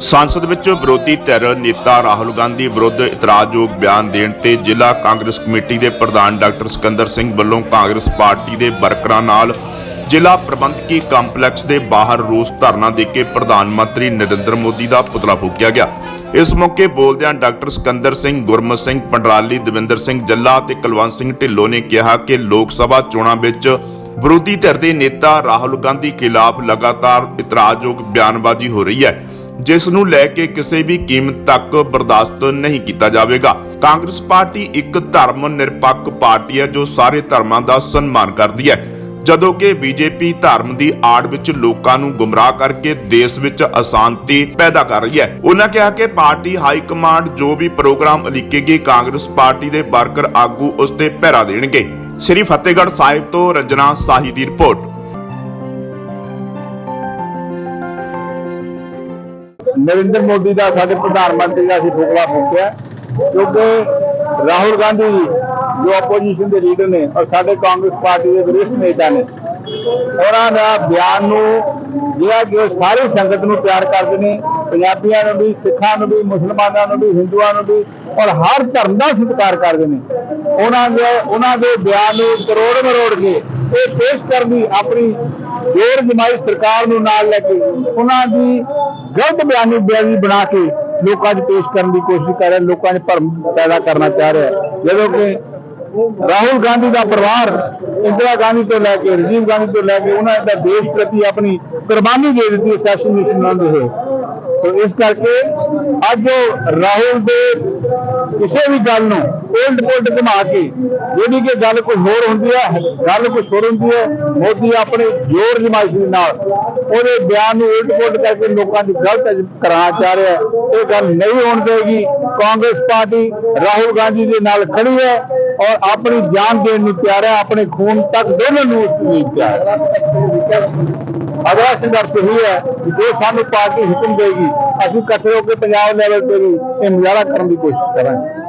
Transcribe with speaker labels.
Speaker 1: ਸੰਸਦ ਵਿੱਚ ਵਿਰੋਧੀ ਧਿਰ ਨੇਤਾ ਰਾਹੁਲ ਗਾਂਧੀ ਵਿਰੁੱਧ ਇਤਰਾਜ਼ਯੋਗ ਬਿਆਨ ਦੇਣ ਤੇ ਜ਼ਿਲ੍ਹਾ ਕਾਂਗਰਸ ਕਮੇਟੀ ਦੇ ਪ੍ਰਧਾਨ ਡਾਕਟਰ ਸਿਕੰਦਰ ਸਿੰਘ ਵੱਲੋਂ ਕਾਂਗਰਸ ਪਾਰਟੀ ਦੇ ਵਰਕਰਾਂ ਨਾਲ ਜ਼ਿਲ੍ਹਾ ਪ੍ਰਬੰਧਕੀ ਕੰਪਲੈਕਸ ਦੇ ਬਾਹਰ ਰੋਸ ਧਰਨਾ ਦੇ ਕੇ ਪ੍ਰਧਾਨ ਮੰਤਰੀ ਨਰਿੰਦਰ ਮੋਦੀ ਦਾ ਪੁਤਲਾ ਫੂਕਿਆ ਗਿਆ। ਇਸ ਮੌਕੇ ਬੋਲਦਿਆਂ ਡਾਕਟਰ ਸਿਕੰਦਰ ਸਿੰਘ, ਗੁਰਮਤ ਸਿੰਘ, ਪੰਡਰਾਲੀ, ਦਵਿੰਦਰ ਸਿੰਘ ਜੱਲਾ ਅਤੇ ਕੁਲਵੰਤ ਸਿੰਘ ਢਿੱਲੋਂ ਨੇ ਕਿਹਾ ਕਿ ਲੋਕ ਸਭਾ ਚੋਣਾਂ ਵਿੱਚ ਵਿਰੋਧੀ ਧਿਰ ਦੇ ਨੇਤਾ ਰਾਹੁਲ ਗਾਂਧੀ ਖਿਲਾਫ ਲਗਾਤਾਰ ਇਤਰਾਜ਼ਯੋਗ ਬਿਆਨਬਾਜ਼ੀ ਹੋ ਰਹੀ ਹੈ। ਜਿਸ ਨੂੰ ਲੈ ਕੇ ਕਿਸੇ ਵੀ ਕੀਮਤ ਤੱਕ ਬਰਦਾਸ਼ਤ ਨਹੀਂ ਕੀਤਾ ਜਾਵੇਗਾ। ਕਾਂਗਰਸ ਪਾਰਟੀ ਇੱਕ ਧਰਮ ਨਿਰਪੱਖ ਪਾਰਟੀ ਹੈ ਜੋ ਸਾਰੇ ਧਰਮਾਂ ਦਾ ਸਨਮਾਨ ਕਰਦੀ ਹੈ। ਜਦੋਂ ਕਿ ਬੀਜੇਪੀ ਧਰਮ ਦੀ ਆੜ ਵਿੱਚ ਲੋਕਾਂ ਨੂੰ ਗੁੰਮਰਾਹ ਕਰਕੇ ਦੇਸ਼ ਵਿੱਚ ਅਸ਼ਾਂਤੀ ਪੈਦਾ ਕਰ ਰਹੀ ਹੈ। ਉਹਨਾਂ ਕਿਹਾ ਕਿ ਪਾਰਟੀ ਹਾਈ ਕਮਾਂਡ ਜੋ ਵੀ ਪ੍ਰੋਗਰਾਮ ਉਲੀਕੇਗੀ, ਕਾਂਗਰਸ ਪਾਰਟੀ ਦੇ ਵਰਕਰ ਆਗੂ ਉਸ ਤੇ ਪਹਿਰਾ ਦੇਣਗੇ। ਸ੍ਰੀ ਫਤਿਹਗੜ੍ਹ ਸਾਹਿਬ ਤੋਂ ਰੰਜਨਾ ਸਾਹੀ ਦੀ ਰਿਪੋਰਟ।
Speaker 2: ਨਰਿੰਦਰ ਮੋਦੀ ਦਾ, ਸਾਡੇ ਪ੍ਰਧਾਨ ਮੰਤਰੀ ਦਾ ਅਸੀਂ ਫੁਕਲਾ ਫੂਕਿਆ। ਕਿਉਂਕਿ ਰਾਹੁਲ ਗਾਂਧੀ ਜੀ, ਜੋ ਆਪੋਜੀਸ਼ਨ ਦੇ ਲੀਡਰ ਨੇ ਔਰ ਸਾਡੇ ਕਾਂਗਰਸ ਪਾਰਟੀ ਦੇ ਵਰਿਸ਼ਠ ਨੇਤਾ ਨੇ, ਉਹਨਾਂ ਦਾ ਬਿਆਨ ਨੂੰ ਜਿਹੜਾ ਕਿ ਉਹ ਸਾਰੀ ਸੰਗਤ ਨੂੰ ਪਿਆਰ ਕਰਦੇ ਨੇ। ਪੰਜਾਬੀਆਂ ਨੂੰ ਵੀ, ਸਿੱਖਾਂ ਨੂੰ ਵੀ, ਮੁਸਲਮਾਨਾਂ ਨੂੰ ਵੀ, ਹਿੰਦੂਆਂ ਨੂੰ ਵੀ ਔਰ ਹਰ ਧਰਮ ਦਾ ਸਤਿਕਾਰ ਕਰਦੇ ਨੇ। ਉਹਨਾਂ ਦੇ ਉਹਨਾਂ ਦੇ ਬਿਆਨ ਨੂੰ ਕਰੋੜ ਮਰੋੜ ਕੇ ਇਹ ਪੇਸ਼ ਕਰਨੀ ਆਪਣੀ ਗੈਰ ਜਮਾਈ ਸਰਕਾਰ ਨੂੰ ਨਾਲ ਲੈ ਕੇ ਉਹਨਾਂ ਦੀ ਗਲਤ ਬਿਆਨੀ ਬਿਆਨੀ ਬਣਾ ਕੇ ਲੋਕਾਂ 'ਚ ਪੇਸ਼ ਕਰਨ ਦੀ ਕੋਸ਼ਿਸ਼ ਕਰ ਰਿਹਾ, ਲੋਕਾਂ 'ਚ ਭਰਮ ਪੈਦਾ ਕਰਨਾ ਚਾਹ ਰਿਹਾ। ਜਦੋਂ ਕਿ ਰਾਹੁਲ ਗਾਂਧੀ ਦਾ ਪਰਿਵਾਰ ਇੰਦਰਾ ਗਾਂਧੀ ਤੋਂ ਲੈ ਕੇ ਰਾਜੀਵ ਗਾਂਧੀ ਤੋਂ ਲੈ ਕੇ ਉਹਨਾਂ ਦਾ ਦੇਸ਼ ਪ੍ਰਤੀ ਆਪਣੀ ਕੁਰਬਾਨੀ ਦੇ ਦਿੱਤੀ ਅਸੈਸੀਨੇਸ਼ਨ ਨਾਲ ਦੇ ਹੋਏ। ਤੋ ਇਸ ਕਰਕੇ ਅੱਜ ਰਾਹੁਲ ਦੇ ਕਿਸੇ ਵੀ ਗੱਲ ਨੂੰ ਉਲਟ ਪੁਲਟ ਘੁਮਾ ਕੇ, ਜਿਹੜੀ ਕਿ ਗੱਲ ਕੁਝ ਹੋਰ ਹੁੰਦੀ ਹੈ, ਗੱਲ ਕੁਝ ਹੋਰ ਹੁੰਦੀ ਹੈ, ਮੋਦੀ ਆਪਣੇ ਜ਼ੋਰ ਜਮਾਇਸ਼ ਦੇ ਨਾਲ ਉਹਦੇ ਬਿਆਨ ਨੂੰ ਉਲਟ ਪੁਲਟ ਕਰਕੇ ਲੋਕਾਂ ਦੀ ਗਲਤ ਕਰਾਉਣਾ ਚਾਹ ਰਿਹਾ ਇਹ ਗੱਲ ਨਹੀਂ ਹੋਣ ਦੇਗੀ। ਕਾਂਗਰਸ ਪਾਰਟੀ ਰਾਹੁਲ ਗਾਂਧੀ ਦੇ ਨਾਲ ਖੜੀ ਹੈ ਔਰ ਆਪਣੀ ਜਾਨ ਦੇਣ ਨੂੰ ਤਿਆਰ ਹੈ, ਆਪਣੇ ਖੂਨ ਤੱਕ ਦੋਨੋਂ ਨੂੰ ਉਸ ਲਈ ਤਿਆਰ ਹੈ। ਅਗਲਾ ਸੰਘਰਸ਼ ਇਹ ਹੈ ਕਿ ਜੋ ਸਾਨੂੰ ਪਾਰਟੀ ਹੁਕਮ ਦੇਗੀ, ਅਸੀਂ ਇਕੱਠੇ ਹੋ ਕੇ ਪੰਜਾਬ ਲੈਵਲ ਤੇ ਵੀ ਇਹ ਮੁਜ਼ਾਹਰਾ ਕਰਨ ਦੀ ਕੋਸ਼ਿਸ਼ ਕਰਾਂਗੇ।